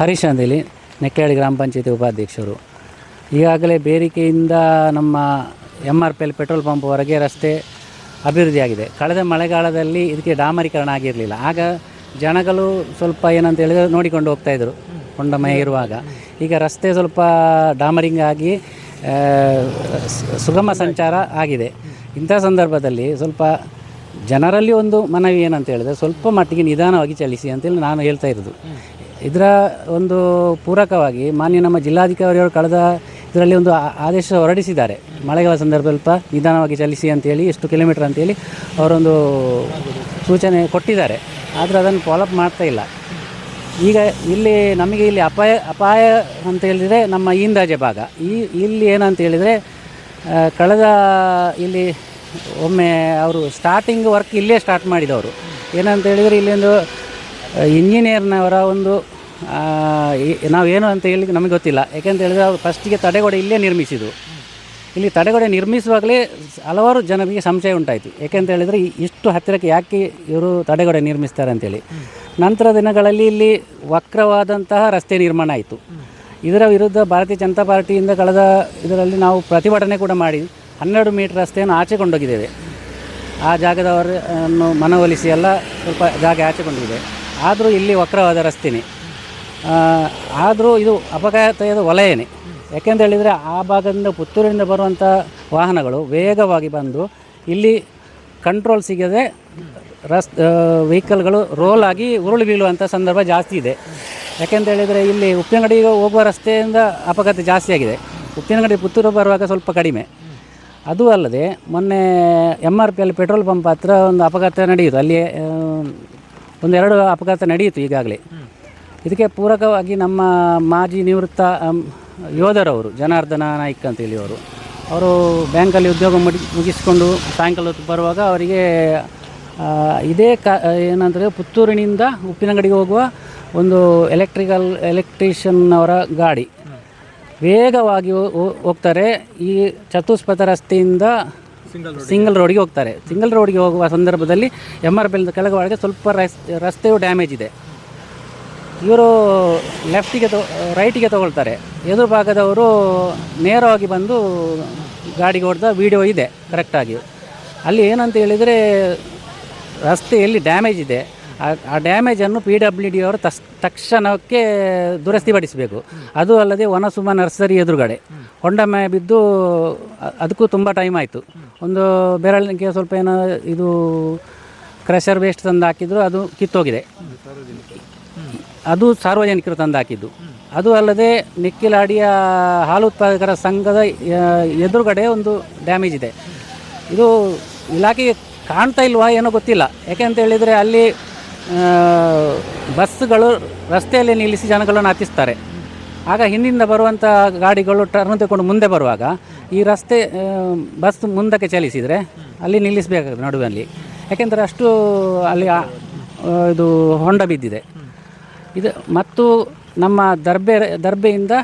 ಹರೀಶ್ ಅಂದೇಳಿ ನೆಕ್ಕಾಳಿ ಗ್ರಾಮ ಪಂಚಾಯತಿ ಉಪಾಧ್ಯಕ್ಷರು. ಈಗಾಗಲೇ ಬೇರಿಕೆಯಿಂದ ನಮ್ಮ M R P L petrol ಪಂಪ್ವರೆಗೆ ರಸ್ತೆ ಅಭಿವೃದ್ಧಿಯಾಗಿದೆ. ಕಳೆದ ಮಳೆಗಾಲದಲ್ಲಿ ಇದಕ್ಕೆ ಡಾಮರೀಕರಣ ಆಗಿರಲಿಲ್ಲ. ಆಗ ಜನಗಳು ಸ್ವಲ್ಪ ಏನಂತ ಹೇಳಿದ್ರೆ ನೋಡಿಕೊಂಡು ಹೋಗ್ತಾಯಿದ್ರು ಹೊಂಡಮಯ ಇರುವಾಗ. ಈಗ ರಸ್ತೆ ಸ್ವಲ್ಪ ಡಾಮರಿಂಗ್ ಆಗಿ ಸುಗಮ ಸಂಚಾರ ಆಗಿದೆ. ಇಂಥ ಸಂದರ್ಭದಲ್ಲಿ ಸ್ವಲ್ಪ ಜನರಲ್ಲಿ ಒಂದು ಮನವಿ ಏನಂತ ಹೇಳಿದ್ರೆ ಸ್ವಲ್ಪ ಮಟ್ಟಿಗೆ ನಿಧಾನವಾಗಿ ಚಲಿಸಿ ಅಂತೇಳಿ ನಾನು ಹೇಳ್ತಾ ಇರೋದು. ಇದರ ಒಂದು ಪೂರಕವಾಗಿ ಮಾನ್ಯ ನಮ್ಮ ಜಿಲ್ಲಾಧಿಕಾರಿಯವರು ಕಳೆದ ಇದರಲ್ಲಿ ಒಂದು ಆದೇಶ ಹೊರಡಿಸಿದ್ದಾರೆ. ಮಳೆಗಾಲ ಸಂದರ್ಭದಲ್ಲಿ ಸ್ವಲ್ಪ ನಿಧಾನವಾಗಿ ಚಲಿಸಿ ಅಂತೇಳಿ, ಎಷ್ಟು ಕಿಲೋಮೀಟರ್ ಅಂತೇಳಿ ಅವರೊಂದು ಸೂಚನೆ ಕೊಟ್ಟಿದ್ದಾರೆ. ಆದರೆ ಅದನ್ನು ಫಾಲೋಅಪ್ ಮಾಡ್ತಾ ಇಲ್ಲ. ಈಗ ಇಲ್ಲಿ ನಮಗೆ ಇಲ್ಲಿ ಅಪಾಯ ಅಪಾಯ ಅಂತ ಹೇಳಿದರೆ ನಮ್ಮ ಈಂದಾಜೆ ಭಾಗ. ಈ, ಇಲ್ಲಿ ಏನಂತ ಹೇಳಿದರೆ ಕಳೆದ ಇಲ್ಲಿ ಒಮ್ಮೆ ಅವರು ಸ್ಟಾರ್ಟಿಂಗ್ ವರ್ಕ್ ಇಲ್ಲೇ ಸ್ಟಾರ್ಟ್ ಮಾಡಿದವರು. ಏನಂತ ಹೇಳಿದರೆ ಇಲ್ಲಿ ಒಂದು ಇಂಜಿನಿಯರ್ನವರ ಒಂದು ನಾವೇನು ಅಂತ ಹೇಳಿ ನಮಗೆ ಗೊತ್ತಿಲ್ಲ. ಯಾಕೆಂತ ಹೇಳಿದ್ರೆ ಅವರು ಫಸ್ಟಿಗೆ ತಡೆಗೋಡೆ ಇಲ್ಲೇ ನಿರ್ಮಿಸಿದ್ರು. ಇಲ್ಲಿ ತಡೆಗೋಡೆ ನಿರ್ಮಿಸುವಾಗಲೇ ಹಲವಾರು ಜನರಿಗೆ ಸಂಶಯ ಉಂಟಾಯಿತು. ಯಾಕೆಂತ ಹೇಳಿದರೆ ಇಷ್ಟು ಹತ್ತಿರಕ್ಕೆ ಯಾಕೆ ಇವರು ತಡೆಗೋಡೆ ನಿರ್ಮಿಸ್ತಾರೆ ಅಂತೇಳಿ. ನಂತರ ದಿನಗಳಲ್ಲಿ ಇಲ್ಲಿ ವಕ್ರವಾದಂತಹ ರಸ್ತೆ ನಿರ್ಮಾಣ ಆಯಿತು. ಇದರ ವಿರುದ್ಧ ಭಾರತೀಯ ಜನತಾ ಪಾರ್ಟಿಯಿಂದ ಕಳೆದ ಇದರಲ್ಲಿ ನಾವು ಪ್ರತಿಭಟನೆ ಕೂಡ ಮಾಡಿ ಹನ್ನೆರಡು ಮೀಟರ್ ರಸ್ತೆಯನ್ನು ಆಚೆ ಕೊಂಡೋಗಿದ್ದೇವೆ. ಆ ಜಾಗದವರನ್ನು ಮನವೊಲಿಸಿ ಎಲ್ಲ ಸ್ವಲ್ಪ ಜಾಗ ಆಚೆ ಕೊಂಡೋಗಿದೆ ಆದರೂ ಇಲ್ಲಿ ವಕ್ರವಾದ ರಸ್ತೆನೇ. ಆದರೂ ಇದು ಅಪಘಾತದ ವಲಯನೇ. ಯಾಕೆಂತ ಹೇಳಿದರೆ ಆ ಭಾಗದಿಂದ ಪುತ್ತೂರಿನಿಂದ ಬರುವಂಥ ವಾಹನಗಳು ವೇಗವಾಗಿ ಬಂದು ಇಲ್ಲಿ ಕಂಟ್ರೋಲ್ ಸಿಗದೆ ರಸ್ ವೆಹಿಕಲ್ಗಳು ರೋಲ್ ಆಗಿ ಉರುಳು ಬೀಳುವಂಥ ಸಂದರ್ಭ ಜಾಸ್ತಿ ಇದೆ. ಯಾಕೆಂತ ಹೇಳಿದರೆ ಇಲ್ಲಿ ಉಪ್ಪಿನಗಡಿಗೆ ಹೋಗುವ ರಸ್ತೆಯಿಂದ ಅಪಘಾತ ಜಾಸ್ತಿ ಆಗಿದೆ. ಉಪ್ಪಿನಗಡಿ ಪುತ್ತೂರು ಬರುವಾಗ ಸ್ವಲ್ಪ ಕಡಿಮೆ. ಅದು ಅಲ್ಲದೆ ಮೊನ್ನೆ ಎಂ ಆರ್ ಪಿಯಲ್ಲಿ ಪೆಟ್ರೋಲ್ ಪಂಪ್ ಹತ್ರ ಒಂದು ಅಪಘಾತ ನಡೆಯಿತು. ಅಲ್ಲಿ ಒಂದೆರಡು ಅಪಘಾತ ನಡೆಯಿತು ಈಗಾಗಲೇ. ಇದಕ್ಕೆ ಪೂರಕವಾಗಿ ನಮ್ಮ ಮಾಜಿ ನಿವೃತ್ತ ಯೋಧರವರು ಜನಾರ್ದನ ನಾಯ್ಕ್ ಅಂತೇಳಿ ಅವರು ಅವರು ಬ್ಯಾಂಕಲ್ಲಿ ಉದ್ಯೋಗ ಮುಡಿ ಮುಗಿಸಿಕೊಂಡು ಸಾಯಂಕಾಲ ಹೊತ್ತು ಬರುವಾಗ ಅವರಿಗೆ ಇದೇ ಕ ಏನಂದರೆ ಪುತ್ತೂರಿನಿಂದ ಉಪ್ಪಿನಂಗಡಿಗೆ ಹೋಗುವ ಒಂದು ಎಲೆಕ್ಟ್ರಿಕಲ್ ಎಲೆಕ್ಟ್ರಿಷಿಯನ್ನವರ ಗಾಡಿ. ವೇಗವಾಗಿ ಹೋಗ್ತಾರೆ. ಈ ಚತುಷ್ಪಥ ರಸ್ತೆಯಿಂದ ಸಿಂಗಲ್ ರೋಡಿಗೆ ಹೋಗ್ತಾರೆ. ಸಿಂಗಲ್ ರೋಡಿಗೆ ಹೋಗುವ ಸಂದರ್ಭದಲ್ಲಿ ಎಂ ಆರ್ ಪಿ ಕೆಳಗೆ ಸ್ವಲ್ಪ ರಸ್ ರಸ್ತೆಯು ಡ್ಯಾಮೇಜ್ ಇದೆ. ಇವರು ಲೆಫ್ಟಿಗೆ ತೊ, ರೈಟಿಗೆ ತಗೊಳ್ತಾರೆ. ಎದುರು ಭಾಗದವರು ನೇರವಾಗಿ ಬಂದು ಗಾಡಿಗೆ ಹೊಡೆದ ವಿಡಿಯೋ ಇದೆ ಕರೆಕ್ಟಾಗಿ ಅಲ್ಲಿ ಏನಂತ ಹೇಳಿದರೆ ರಸ್ತೆಯಲ್ಲಿ ಡ್ಯಾಮೇಜ್ ಇದೆ. ಆ- ಡ್ಯಾಮೇಜನ್ನು ಪಿ ಡಬ್ಲ್ಯೂ ಡಿ ಅವರು ತಸ್, ತಕ್ಷಣಕ್ಕೆ ದುರಸ್ತಿಪಡಿಸಬೇಕು ಅದು ಅಲ್ಲದೆ ವನಸುಮ ನರ್ಸರಿ ಎದುರುಗಡೆ. ಹೊಂಡ ಮೇ ಬಿದ್ದು ಅದಕ್ಕೂ ತುಂಬ ಟೈಮ್ ಆಯಿತು. ಒಂದು ಬೆರಳಿಗೆ ಸ್ವಲ್ಪ ಏನೋ, ಇದು ಕ್ರಷರ್ ವೇಸ್ಟ್ ತಂದು ಹಾಕಿದ್ರು, ಅದು ಕಿತ್ತೋಗಿದೆ. ಅದು ಸಾರ್ವಜನಿಕರು ತಂದು ಹಾಕಿದ್ದು ಅದು ಅಲ್ಲದೆ ನಿಕ್ಕಿಲಾಡಿಯ ಹಾಲು ಉತ್ಪಾದಕರ ಸಂಘದ ಎದುರುಗಡೆ ಒಂದು ಡ್ಯಾಮೇಜ್ ಇದೆ. ಇದು ಇಲಾಖೆಗೆ ಕಾಣ್ತಾ ಇಲ್ವಾ ಏನೋ ಗೊತ್ತಿಲ್ಲ. ಯಾಕೆಂತ ಹೇಳಿದರೆ ಅಲ್ಲಿ ಬಸ್ಗಳು ರಸ್ತೆಯಲ್ಲಿ ನಿಲ್ಲಿಸಿ ಜನಗಳನ್ನು ಹತ್ತಿಸ್ತಾರೆ. ಆಗ ಹಿಂದಿಂದ ಬರುವಂಥ ಗಾಡಿಗಳು ಟರ್ನ್ ತಗೊಂಡು ಮುಂದೆ ಬರುವಾಗ ಈ ರಸ್ತೆ ಬಸ್ ಮುಂದಕ್ಕೆ ಚಲಿಸಿದರೆ ಅಲ್ಲಿ ನಿಲ್ಲಿಸಬೇಕಾಗ್ತದೆ ನಡುವಲ್ಲಿ. ಯಾಕೆಂದರೆ ಅಷ್ಟು ಅಲ್ಲಿ ಇದು ಹೊಂಡ ಬಿದ್ದಿದೆ. ಇದು ಮತ್ತು ನಮ್ಮ ದರ್ಬೆ, ದರ್ಬೆಯಿಂದ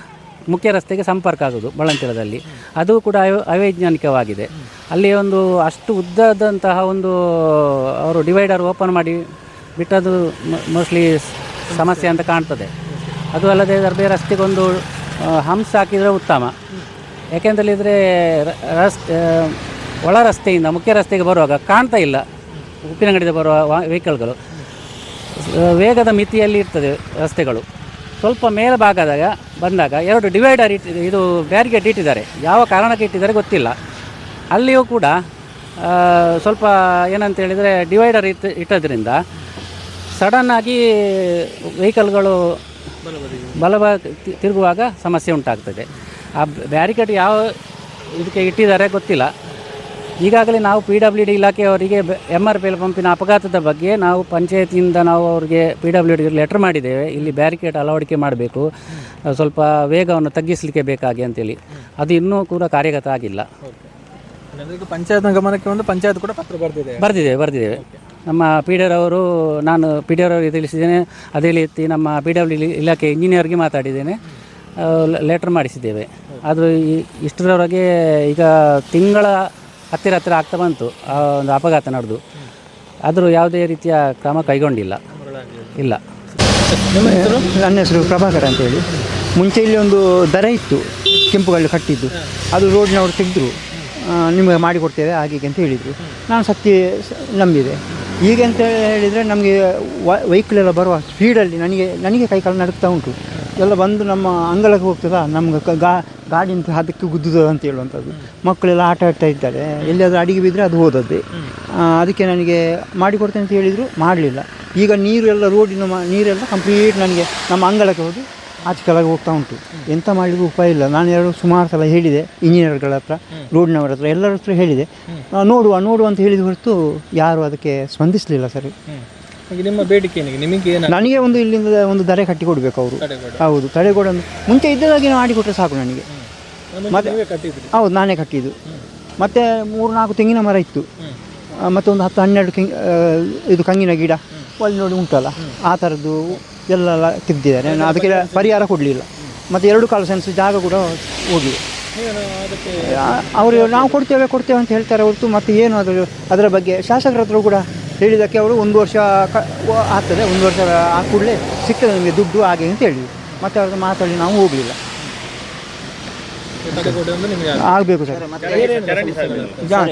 ಮುಖ್ಯ ರಸ್ತೆಗೆ ಸಂಪರ್ಕ ಆಗೋದು ಬಳಂತಿಳದಲ್ಲಿ ಅದು ಕೂಡ ಅವ, ಅವೈಜ್ಞಾನಿಕವಾಗಿದೆ. ಅಲ್ಲಿ ಒಂದು ಅಷ್ಟು ಉದ್ದದಂತಹ ಒಂದು, ಅವರು ಡಿವೈಡರ್ ಓಪನ್ ಮಾಡಿ ಬಿಟ್ಟದ್ದು ಮೋಸ್ಟ್ಲಿ ಸಮಸ್ಯೆ ಅಂತ ಕಾಣ್ತದೆ. ಅದು ಅಲ್ಲದೆ ದರ್ಬೆ ರಸ್ತೆಗೊಂದು ಹಂಸ ಹಾಕಿದರೆ ಉತ್ತಮ. ಯಾಕೆಂತೇಳಿದರೆ ರಸ್ತೆ ಒಳ ರಸ್ತೆಯಿಂದ ಮುಖ್ಯ ರಸ್ತೆಗೆ ಬರುವಾಗ ಕಾಣ್ತಾ ಇಲ್ಲ. ಉಪ್ಪಿನಂಗಡಿಯಿಂದ ಬರುವ ವೆಹಿಕಲ್ಗಳು ವೇಗದ ಮಿತಿಯಲ್ಲಿ ಇರ್ತದೆ ರಸ್ತೆಗಳು. ಸ್ವಲ್ಪ ಮೇಲ್ಭಾಗದಾಗ ಬಂದಾಗ ಎರಡು ಡಿವೈಡರ್ ಇಟ್ಟು ಇದು ಬ್ಯಾರಿಗೇಡ್ ಇಟ್ಟಿದ್ದಾರೆ. ಯಾವ ಕಾರಣಕ್ಕೆ ಇಟ್ಟಿದ್ದಾರೆ ಗೊತ್ತಿಲ್ಲ. ಅಲ್ಲಿಯೂ ಕೂಡ ಸ್ವಲ್ಪ ಏನಂತ ಹೇಳಿದರೆ ಡಿವೈಡರ್ ಇಟ್ಟು ಇಟ್ಟದ್ರಿಂದ ಸಡನ್ನಾಗಿ ವೆಹಿಕಲ್ಗಳು ಬಲಬ ತಿರುಗುವಾಗ ಸಮಸ್ಯೆ ಉಂಟಾಗ್ತದೆ. ಆ ಬ್ಯಾರಿಕೇಡ್ ಯಾವ ಇದಕ್ಕೆ ಇಟ್ಟಿದ್ದಾರೆ ಗೊತ್ತಿಲ್ಲ. ಈಗಾಗಲೇ ನಾವು ಪಿ ಡಬ್ಲ್ಯೂ ಡಿ ಇಲಾಖೆಯವರಿಗೆ ಎಂ ಆರ್ ಪಿ ಎಲ್ ಪಂಪಿನ ಅಪಘಾತದ ಬಗ್ಗೆ ನಾವು ಪಂಚಾಯತಿಯಿಂದ ನಾವು ಅವರಿಗೆ ಪಿ ಡಬ್ಲ್ಯೂ ಡಿ ಲೆಟರ್ ಮಾಡಿದ್ದೇವೆ. ಇಲ್ಲಿ ಬ್ಯಾರಿಕೇಡ್ ಅಳವಡಿಕೆ ಮಾಡಬೇಕು. ಸ್ವಲ್ಪ ವೇಗವನ್ನು ತಗ್ಗಿಸಲಿಕ್ಕೆ ಬೇಕಾಗಿ ಅಂತೇಳಿ. ಅದು ಇನ್ನೂ ಕೂಡ ಕಾರ್ಯಗತ ಆಗಿಲ್ಲ. ಪಂಚಾಯತ್ ಪಂಚಾಯತ್ನ ಗಮನಕ್ಕೆ ಒಂದು ಪಂಚಾಯತ್ ಕೂಡ ಪತ್ರ ಬರೆದಿದೆ. ಬರೆದಿದ್ದೇವೆ ಬರೆದಿದ್ದೇವೆ ನಮ್ಮ ಪಿ ಡಿ ಅವರು ನಾನು ಪಿ ಡಿ ಅವರಿಗೆ ತಿಳಿಸಿದ್ದೇನೆ. ಅದೇ ರೀತಿ ನಮ್ಮ ಪಿ ಡಬ್ಲ್ಯೂ ಇಲಾಖೆ ಇಂಜಿನಿಯರ್ಗೆ ಮಾತಾಡಿದ್ದೇನೆ. ಲೆಟರ್ ಮಾಡಿಸಿದ್ದೇವೆ. ಆದರೂ ಇಷ್ಟರವರೆಗೆ ಈಗ ತಿಂಗಳ ಹತ್ತಿರ ಹತ್ತಿರ ಆಗ್ತಾ ಬಂತು. ಆ ಒಂದು ಅಪಘಾತ ನಡೆದು. ಆದರೂ ಯಾವುದೇ ರೀತಿಯ ಕ್ರಮ ಕೈಗೊಂಡಿಲ್ಲ. ಇಲ್ಲ. ನನ್ನ ಹೆಸರು ಪ್ರಭಾಕರ್ ಅಂತೇಳಿ. ಮುಂಚೆ ಇಲ್ಲಿ ಒಂದು ದರ ಇತ್ತು, ಕೆಂಪುಗಲ್ಲು ಕಟ್ಟಿದ್ದು. ಅದು ರೋಡಿನವರು ತೆಗೆದ್ರು. ನಿಮಗೆ ಮಾಡಿಕೊಡ್ತೇವೆ ಹಾಗೆ ಅಂತ ಹೇಳಿದರು. ನಾನು ಸತ್ಯ ನಂಬಿದೆ. ಈಗ ಅಂತ ಹೇಳಿದರೆ ನಮಗೆ ವೆಹಿಕಲ್ ಎಲ್ಲ ಬರುವ ಸ್ಪೀಡಲ್ಲಿ ನನಗೆ ನನಗೆ ಕೈಕಾಲು ನಡುಕ್ತಾ ಉಂಟು. ಎಲ್ಲ ಬಂದು ನಮ್ಮ ಅಂಗಳಕ್ಕೆ ಹೋಗ್ತದಾ? ನಮ್ಗೆ ಕ- ಗಾ ಗಾಡಿ ಅಂತ ಅದಕ್ಕೆ ಗುದ್ದುದ ಅಂತ ಹೇಳುವಂಥದ್ದು. ಮಕ್ಕಳೆಲ್ಲ ಆಟ ಆಡ್ತಾ ಇದ್ದಾರೆ. ಎಲ್ಲಿಯಾದರೂ ಅಡಿಗೆ ಬಿದ್ದರೆ ಅದು ಹೋದದ್ದೇ. ಅದಕ್ಕೆ ನನಗೆ ಮಾಡಿಕೊಡ್ತೇನೆ ಅಂತ ಹೇಳಿದರು. ಮಾಡಲಿಲ್ಲ. ಈಗ ನೀರೆಲ್ಲ ಎಲ್ಲ ರೋಡಿನ ಮ- ನೀರೆಲ್ಲ ಕಂಪ್ಲೀಟ್ ನನಗೆ ನಮ್ಮ ಅಂಗಳಕ್ಕೆ ಹೋಗಿ ಆಚೆ ಕೆಳಗೆ ಹೋಗ್ತಾ ಉಂಟು. ಎಂತ ಮಾಡಲಿಕ್ಕೂ ಉಪಾಯ ಇಲ್ಲ. ನಾನು ಎರಡು ಸುಮಾರು ಸಲ ಹೇಳಿದೆ ಇಂಜಿನಿಯರ್ಗಳ ಹತ್ರ ರೋಡ್ನವರ ಹತ್ರ ಎಲ್ಲರ ಹತ್ರ ಹೇಳಿದೆ. ನೋಡುವ ನೋಡುವ ಅಂತ ಹೇಳಿದ ಹೊರತು ಯಾರು ಅದಕ್ಕೆ ಸ್ಪಂದಿಸಲಿಲ್ಲ ಸರಿ. ನಿಮ್ಮ ಬೇಡಿಕೆ ನಿಮಗೆ ನನಗೆ ಒಂದು ಇಲ್ಲಿಂದ ಒಂದು ದರೆ ಕಟ್ಟಿ ಕೊಡಬೇಕು ಅವರು ಹೌದು ತಡೆಗೋಡ ಮುಂಚೆ ಮುಂಚೆ ಇದ್ದದಾಗಿ ಮಾಡಿಕೊಟ್ರೆ ಸಾಕು ನನಗೆ. ಮತ್ತೆ ಹೌದು ನಾನೇ ಕಟ್ಟಿದ್ದು. ಮತ್ತೆ ಮೂರು ನಾಲ್ಕು ತೆಂಗಿನ ಮರ ಇತ್ತು. ಆ, ಮತ್ತೆ ಒಂದು ಹತ್ತು ಹನ್ನೆರಡು ಇದು ಕಂಗಿನ ಗಿಡ. ಅಲ್ಲಿ ನೋಡಿ ಉಂಟಲ್ಲ? ಆ ಥರದ್ದು ಎಲ್ಲ ತಿದ್ದಿದ್ದಾರೆ. ನಾನು ಅದಕ್ಕೆ ಪರಿಹಾರ ಕೊಡಲಿಲ್ಲ. ಮತ್ತೆ ಎರಡು ಕಾಲು ಸೆನ್ಸ್ ಜಾಗ ಕೂಡ ಹೋಗಿದೆ. ಅವರು ನಾವು ಕೊಡ್ತೇವೆ ಕೊಡ್ತೇವೆ ಅಂತ ಹೇಳ್ತಾರೆ ಹೊರತು ಮತ್ತೆ ಏನು ಅದರ ಅದರ ಬಗ್ಗೆ ಶಾಸಕರ ಹತ್ರ ಕೂಡ ಹೇಳಿದ್ದಕ್ಕೆ ಅವರು ಒಂದು ವರ್ಷ ಕ ಆಗ್ತದೆ. ಒಂದು ವರ್ಷ ಆ ಕೂಡಲೇ ಸಿಗ್ತದೆ ನಮಗೆ ದುಡ್ಡು ಹಾಗೆ ಅಂತ ಹೇಳಿದರು. ಮತ್ತೆ ಅವ್ರದ್ದು ಮಾತಾಡಿ ನಾವು ಹೋಗಲಿಲ್ಲ. ಆಗಬೇಕು ಸರ್.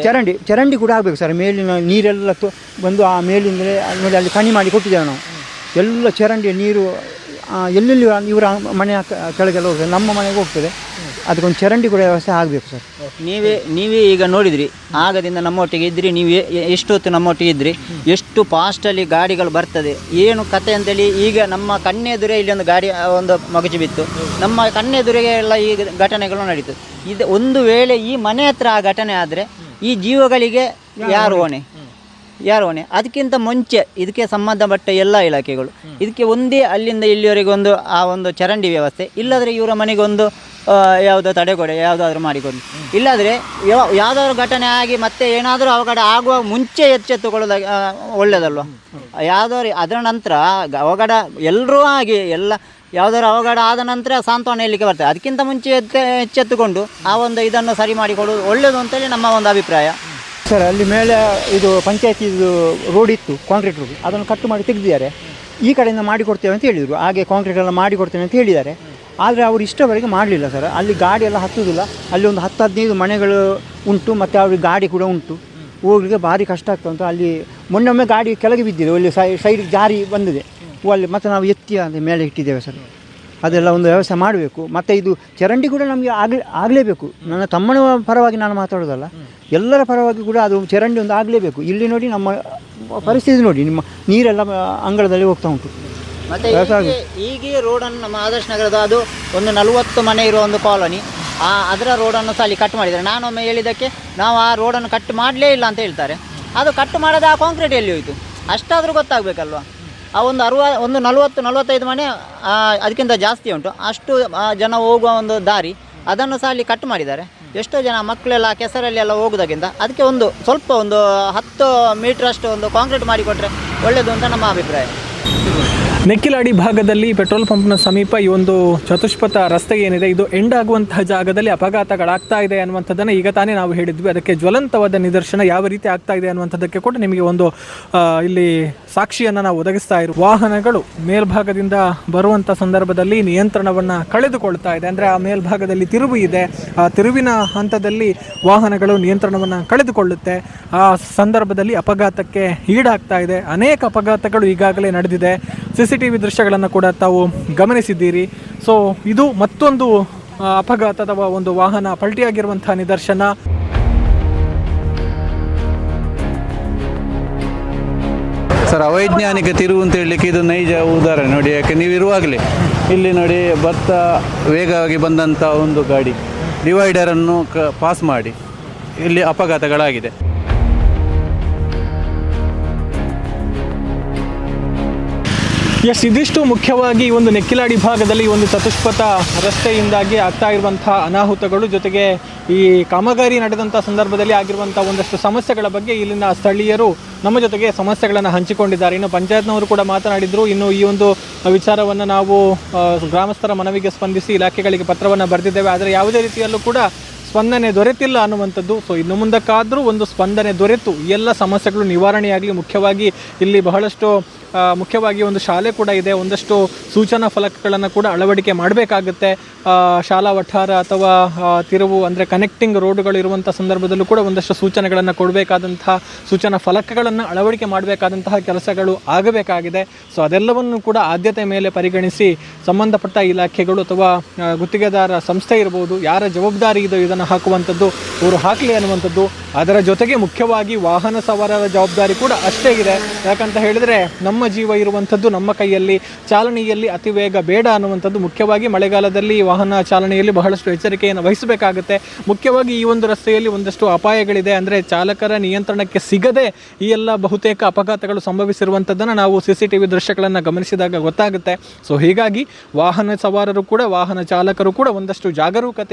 ಚರಂಡಿ ಚರಂಡಿ ಕೂಡ ಆಗಬೇಕು ಸರ್. ಮೇಲಿನ ನೀರೆಲ್ಲ ಬಂದು ಆ ಅಲ್ಲಿ ನೋಡಿ ಅಲ್ಲಿ ಕಣಿ ಮಾಡಿ ಕೊಟ್ಟಿದ್ದೇವೆ ನಾವು. ಎಲ್ಲ ಚರಂಡಿ ನೀರು ಎಲ್ಲೆಲ್ಲಿ ಇವರ ಮನೆಯ ಕೆಳಗೆಲ್ಲ ಹೋಗ್ತದೆ, ನಮ್ಮ ಮನೆಗೆ ಹೋಗ್ತದೆ. ಅದಕ್ಕೊಂದು ಚರಂಡಿ ಕೂಡ ವ್ಯವಸ್ಥೆ ಆಗಬೇಕು ಸರ್. ನೀವೇ ನೀವೇ ಈಗ ನೋಡಿದ್ರಿ, ಆಗದಿಂದ ನಮ್ಮೊಟ್ಟಿಗೆ ಇದ್ರಿ, ನೀವು ಎಷ್ಟೊತ್ತು ನಮ್ಮೊಟ್ಟಿಗೆ ಇದ್ರಿ, ಎಷ್ಟು ಫಾಸ್ಟಲ್ಲಿ ಗಾಡಿಗಳು ಬರ್ತದೆ, ಏನು ಕತೆ ಅಂತೇಳಿ ಈಗ ನಮ್ಮ ಕಣ್ಣೆದುರೇ ಇಲ್ಲಿ ಒಂದು ಗಾಡಿ ಒಂದು ಮಗಜು ಬಿತ್ತು. ನಮ್ಮ ಕಣ್ಣೆದುರಿಗೆ ಎಲ್ಲ ಈ ಘಟನೆಗಳು ನಡೀತದೆ. ಇದು ಒಂದು ವೇಳೆ ಈ ಮನೆ ಹತ್ರ ಆ ಘಟನೆ ಆದರೆ ಈ ಜೀವಗಳಿಗೆ ಯಾರು ಹೊಣೆ? ಯಾರು ಹೊಣೆ ಅದಕ್ಕಿಂತ ಮುಂಚೆ ಇದಕ್ಕೆ ಸಂಬಂಧಪಟ್ಟ ಎಲ್ಲ ಇಲಾಖೆಗಳು. ಇದಕ್ಕೆ ಒಂದೇ ಅಲ್ಲಿಂದ ಇಲ್ಲಿವರೆಗೆ ಒಂದು ಆ ಒಂದು ಚರಂಡಿ ವ್ಯವಸ್ಥೆ. ಇಲ್ಲಾದರೆ ಇವರ ಮನೆಗೊಂದು ಯಾವುದೋ ತಡೆಗೋಡೆ ಯಾವುದಾದ್ರೂ ಮಾಡಿಕೊಂಡು. ಇಲ್ಲಾದರೆ ಯಾವ ಯಾವುದಾದ್ರೂ ಘಟನೆ ಆಗಿ ಮತ್ತೆ ಏನಾದರೂ ಅವಘಡ ಆಗುವ ಮುಂಚೆ ಎಚ್ಚೆತ್ತುಕೊಳ್ಳೋದಾಗ ಒಳ್ಳೆಯದಲ್ವ ಯಾವುದಾದ್ರು ಅದರ ನಂತರ ಅವಘಡ ಎಲ್ಲರೂ ಆಗಿ ಎಲ್ಲ ಯಾವುದಾದ್ರು ಅವಘಡ ಆದ ನಂತರ ಸಾಂತ್ವನ ಹೇಳಲಿಕ್ಕೆ ಬರ್ತದೆ. ಅದಕ್ಕಿಂತ ಮುಂಚೆ ಎತ್ತ ಎಚ್ಚೆತ್ತುಕೊಂಡು ಆ ಒಂದು ಇದನ್ನು ಸರಿ ಮಾಡಿಕೊಡೋದು ಒಳ್ಳೆಯದು ಅಂತೇಳಿ ನಮ್ಮ ಒಂದು ಅಭಿಪ್ರಾಯ. ಸರ್ ಅಲ್ಲಿ ಮೇಲೆ ಇದು ಪಂಚಾಯತಿದು ರೋಡ್ ಇತ್ತು ಕಾಂಕ್ರೀಟ್ ರೋಡ್ ಅದನ್ನು ಕಟ್ಟು ಮಾಡಿ ತೆಗೆದಿದ್ದಾರೆ. ಈ ಕಡೆಯಿಂದ ಮಾಡಿಕೊಡ್ತೇವೆ ಅಂತ ಹೇಳಿದರು. ಹಾಗೆ ಕಾಂಕ್ರೀಟ್ ಎಲ್ಲ ಮಾಡಿಕೊಡ್ತೇವೆ ಅಂತ ಹೇಳಿದ್ದಾರೆ. ಆದರೆ ಅವರು ಇಷ್ಟವರೆಗೆ ಮಾಡಲಿಲ್ಲ ಸರ್ ಅಲ್ಲಿ ಗಾಡಿ ಎಲ್ಲ ಹತ್ತುವುದಿಲ್ಲ ಅಲ್ಲಿ ಒಂದು ಹತ್ತು, ಹದಿನೈದು ಮನೆಗಳು ಉಂಟು, ಮತ್ತು ಅವ್ರಿಗೆ ಗಾಡಿ ಕೂಡ ಉಂಟು. ಹೋಗ್ಲಿಕ್ಕೆ ಭಾರಿ ಕಷ್ಟ ಆಗ್ತಾ ಅಂತ ಅಲ್ಲಿ ಮೊನ್ನೊಮ್ಮೆ ಗಾಡಿ ಕೆಳಗೆ ಬಿದ್ದಿದೆ. ಅಲ್ಲಿ ಸೈ ಸೈಡಿಗೆ ಜಾರಿ ಬಂದಿದೆ. ಅಲ್ಲಿ ಮತ್ತೆ ನಾವು ಎತ್ತಿ ಅಲ್ಲಿ ಮೇಲೆ ಇಟ್ಟಿದ್ದೇವೆ ಸರ್ ಅದೆಲ್ಲ ಒಂದು ವ್ಯವಸ್ಥೆ ಮಾಡಬೇಕು. ಮತ್ತು ಇದು ಚರಂಡಿ ಕೂಡ ನಮಗೆ ಆಗಲೇ ಆಗಲೇಬೇಕು. ನನ್ನ ತಮ್ಮನ ಪರವಾಗಿ ನಾನು ಮಾತಾಡೋದಲ್ಲ ಎಲ್ಲರ ಪರವಾಗಿ ಕೂಡ ಅದು ಚರಂಡಿ ಒಂದು ಆಗಲೇಬೇಕು. ಇಲ್ಲಿ ನೋಡಿ ನಮ್ಮ ಪರಿಸ್ಥಿತಿ ನೋಡಿ ನಿಮ್ಮ ನೀರೆಲ್ಲ ಅಂಗಳದಲ್ಲಿ ಹೋಗ್ತಾ ಉಂಟು. ಮತ್ತೆ ಹೀಗೆ ಹೀಗೆ ರೋಡನ್ನು ನಮ್ಮ ಆದರ್ಶ ನಗರದ ಅದು ಒಂದು ನಲವತ್ತು ಮನೆ ಇರುವ ಒಂದು ಕಾಲೋನಿ ಆ ಅದರ ರೋಡನ್ನು ಸಹ ಅಲ್ಲಿ ಕಟ್ ಮಾಡಿದ್ದಾರೆ. ನಾನೊಮ್ಮೆ ಹೇಳಿದ್ದಕ್ಕೆ ನಾವು ಆ ರೋಡನ್ನು ಕಟ್ ಮಾಡಲೇ ಇಲ್ಲ ಅಂತ ಹೇಳ್ತಾರೆ. ಅದು ಕಟ್ ಮಾಡದೆ ಆ ಕಾಂಕ್ರೀಟ್ ಎಲ್ಲಿ ಹೋಯಿತು? ಅಷ್ಟಾದರೂ ಗೊತ್ತಾಗಬೇಕಲ್ವ? ಆ ಒಂದು ಅರುವ, ಒಂದು ನಲವತ್ತು, ನಲವತ್ತೈದು ಮನೆ ಅದಕ್ಕಿಂತ ಜಾಸ್ತಿ ಉಂಟು. ಅಷ್ಟು ಜನ ಹೋಗುವ ಒಂದು ದಾರಿ, ಅದನ್ನು ಸಹ ಅಲ್ಲಿ ಕಟ್ ಮಾಡಿದ್ದಾರೆ. ಎಷ್ಟೋ ಜನ ಮಕ್ಕಳೆಲ್ಲ ಕೆಸರಲ್ಲಿ ಎಲ್ಲ ಹೋಗೋದಕ್ಕಿಂತ ಅದಕ್ಕೆ ಒಂದು ಸ್ವಲ್ಪ ಒಂದು ಹತ್ತು ಮೀಟ್ರಷ್ಟು ಒಂದು ಕಾಂಕ್ರೀಟ್ ಮಾಡಿಕೊಟ್ರೆ ಒಳ್ಳೆಯದು ಅಂತ ನಮ್ಮ ಅಭಿಪ್ರಾಯ. ನೆಕ್ಕಿಲಾಡಿ ಭಾಗದಲ್ಲಿ ಪೆಟ್ರೋಲ್ ಪಂಪ್ನ ಸಮೀಪ ಈ ಒಂದು ಚತುಷ್ಪಥ ರಸ್ತೆ ಏನಿದೆ, ಇದು ಎಂಡ್ ಆಗುವಂತಹ ಜಾಗದಲ್ಲಿ ಅಪಘಾತಗಳಾಗ್ತಾ ಇದೆ ಅನ್ನುವಂಥದ್ದನ್ನು ಈಗ ತಾನೇ ನಾವು ಹೇಳಿದ್ವಿ. ಅದಕ್ಕೆ ಜ್ವಲಂತವಾದ ನಿದರ್ಶನ ಯಾವ ರೀತಿ ಆಗ್ತಾ ಇದೆ ಅನ್ನುವಂಥದ್ದಕ್ಕೆ ಕೂಡ ನಿಮಗೆ ಒಂದು ಇಲ್ಲಿ ಸಾಕ್ಷಿಯನ್ನು ನಾವು ಒದಗಿಸ್ತಾ ಇರು ವಾಹನಗಳು ಮೇಲ್ಭಾಗದಿಂದ ಬರುವಂಥ ಸಂದರ್ಭದಲ್ಲಿ ನಿಯಂತ್ರಣವನ್ನು ಕಳೆದುಕೊಳ್ತಾ ಇದೆ. ಅಂದರೆ ಆ ಮೇಲ್ಭಾಗದಲ್ಲಿ ತಿರುವು ಇದೆ. ಆ ತಿರುವಿನ ಹಂತದಲ್ಲಿ ವಾಹನಗಳು ನಿಯಂತ್ರಣವನ್ನು ಕಳೆದುಕೊಳ್ಳುತ್ತೆ. ಆ ಸಂದರ್ಭದಲ್ಲಿ ಅಪಘಾತಕ್ಕೆ ಈಡಾಗ್ತಾ ಇದೆ. ಅನೇಕ ಅಪಘಾತಗಳು ಈಗಾಗಲೇ ನಡೆದಿದೆ. ಸಿ ಸಿ ಟಿ ವಿ ದೃಶ್ಯಗಳನ್ನು ಕೂಡ ತಾವು ಗಮನಿಸಿದ್ದೀರಿ. ಸೊ ಇದು ಮತ್ತೊಂದು ಅಪಘಾತ ಅಥವಾ ಒಂದು ವಾಹನ ಪಲ್ಟಿಯಾಗಿರುವಂತಹ ನಿದರ್ಶನ. ಸರ್, ಅವೈಜ್ಞಾನಿಕ ತಿರುವು ಅಂತ ಹೇಳಲಿಕ್ಕೆ ಇದು ನೈಜ ಉದಾಹರಣೆ ನೋಡಿ, ಯಾಕೆ ನೀವು ಇರುವಾಗಲೇ ಇಲ್ಲಿ ನೋಡಿ, ಭತ್ತ ವೇಗವಾಗಿ ಬಂದಂಥ ಒಂದು ಗಾಡಿ. ಡಿವೈಡರನ್ನು ಕ ಪಾಸ್ ಮಾಡಿ. ಇಲ್ಲಿ ಅಪಘಾತಗಳಾಗಿದೆ. ಎಸ್ ಇದಿಷ್ಟು ಮುಖ್ಯವಾಗಿ ಈ ಒಂದು ನೆಕ್ಕಿಲಾಡಿ ಭಾಗದಲ್ಲಿ ಈ ಒಂದು ಚತುಷ್ಪಥ ರಸ್ತೆಯಿಂದಾಗಿ ಆಗ್ತಾ ಇರುವಂತಹ ಅನಾಹುತಗಳು ಜೊತೆಗೆ ಈ ಕಾಮಗಾರಿ ನಡೆದಂಥ ಸಂದರ್ಭದಲ್ಲಿ ಆಗಿರುವಂಥ ಒಂದಷ್ಟು ಸಮಸ್ಯೆಗಳ ಬಗ್ಗೆ ಇಲ್ಲಿನ ಸ್ಥಳೀಯರು ನಮ್ಮ ಜೊತೆಗೆ ಸಮಸ್ಯೆಗಳನ್ನು ಹಂಚಿಕೊಂಡಿದ್ದಾರೆ. ಇನ್ನು ಪಂಚಾಯತ್ನವರು ಕೂಡ ಮಾತನಾಡಿದರು. ಇನ್ನು ಈ ಒಂದು ವಿಚಾರವನ್ನು ನಾವು ಗ್ರಾಮಸ್ಥರ ಮನವಿಗೆ ಸ್ಪಂದಿಸಿ ಇಲಾಖೆಗಳಿಗೆ ಪತ್ರವನ್ನು ಬರೆದಿದ್ದೇವೆ. ಆದರೆ ಯಾವುದೇ ರೀತಿಯಲ್ಲೂ ಕೂಡ ಸ್ಪಂದನೆ ದೊರೆತಿಲ್ಲ ಅನ್ನುವಂಥದ್ದು. ಸೊ ಇನ್ನು ಮುಂದಕ್ಕಾದರೂ ಒಂದು ಸ್ಪಂದನೆ ದೊರೆತು. ಎಲ್ಲ ಸಮಸ್ಯೆಗಳು ನಿವಾರಣೆಯಾಗಲಿ ಮುಖ್ಯವಾಗಿ ಇಲ್ಲಿ ಬಹಳಷ್ಟು ಮುಖ್ಯವಾಗಿ ಒಂದು ಶಾಲೆ ಕೂಡ ಇದೆ, ಒಂದಷ್ಟು ಸೂಚನಾ ಫಲಕಗಳನ್ನು ಕೂಡ ಅಳವಡಿಕೆ ಮಾಡಬೇಕಾಗುತ್ತೆ. ಶಾಲಾ ವಠಾರ ಅಥವಾ ತಿರುವು ಅಂದರೆ ಕನೆಕ್ಟಿಂಗ್ ರೋಡ್ಗಳು ಇರುವಂಥ ಸಂದರ್ಭದಲ್ಲೂ ಕೂಡ ಒಂದಷ್ಟು ಸೂಚನೆಗಳನ್ನು ಕೊಡಬೇಕಾದಂತಹ, ಸೂಚನಾ ಫಲಕಗಳನ್ನು ಅಳವಡಿಕೆ ಮಾಡಬೇಕಾದಂತಹ ಕೆಲಸಗಳು ಆಗಬೇಕಾಗಿದೆ. ಸೊ ಅದೆಲ್ಲವನ್ನು ಕೂಡ ಆದ್ಯತೆ ಮೇಲೆ ಪರಿಗಣಿಸಿ ಸಂಬಂಧಪಟ್ಟ ಇಲಾಖೆಗಳು ಅಥವಾ ಗುತ್ತಿಗೆದಾರ ಸಂಸ್ಥೆ ಇರ್ಬೋದು, ಯಾರ ಜವಾಬ್ದಾರಿ ಇದೆ ಇದನ್ನು ಹಾಕುವಂಥದ್ದು ಅವರು ಹಾಕಲಿ ಅನ್ನುವಂಥದ್ದು, ಅದರ ಜೊತೆಗೆ ಮುಖ್ಯವಾಗಿ ವಾಹನ ಸವಾರರ ಜವಾಬ್ದಾರಿ ಕೂಡ ಅಷ್ಟೇ ಇದೆ. ಯಾಕಂತ ಹೇಳಿದರೆ ನಮ್ಮ ಜೀವ ಇರುವಂಥದ್ದು ನಮ್ಮ ಕೈಯಲ್ಲಿ, ಚಾಲನೆಯಲ್ಲಿ ಅತಿ ವೇಗ ಬೇಡ ಅನ್ನುವಂಥದ್ದು ಮುಖ್ಯವಾಗಿ ಮಳೆಗಾಲದಲ್ಲಿ ವಾಹನ ಚಾಲನೆಯಲ್ಲಿ ಬಹಳಷ್ಟು ಎಚ್ಚರಿಕೆಯನ್ನು ವಹಿಸಬೇಕಾಗುತ್ತೆ. ಮುಖ್ಯವಾಗಿ ಈ ಒಂದು ರಸ್ತೆಯಲ್ಲಿ ಒಂದಷ್ಟು ಅಪಾಯಗಳಿದೆ. ಅಂದರೆ ಚಾಲಕರ ನಿಯಂತ್ರಣಕ್ಕೆ ಸಿಗದೆ ಈ ಎಲ್ಲ ಬಹುತೇಕ ಅಪಘಾತಗಳು ಸಂಭವಿಸಿರುವಂಥದ್ದನ್ನು ನಾವು ಸಿ ಸಿ ಟಿ ವಿ ದೃಶ್ಯಗಳನ್ನು ಗಮನಿಸಿದಾಗ ಗೊತ್ತಾಗುತ್ತೆ. ಸೊ ಹೀಗಾಗಿ ವಾಹನ ಸವಾರರು ಕೂಡ, ವಾಹನ ಚಾಲಕರು ಕೂಡ ಒಂದಷ್ಟು ಜಾಗರೂಕತೆ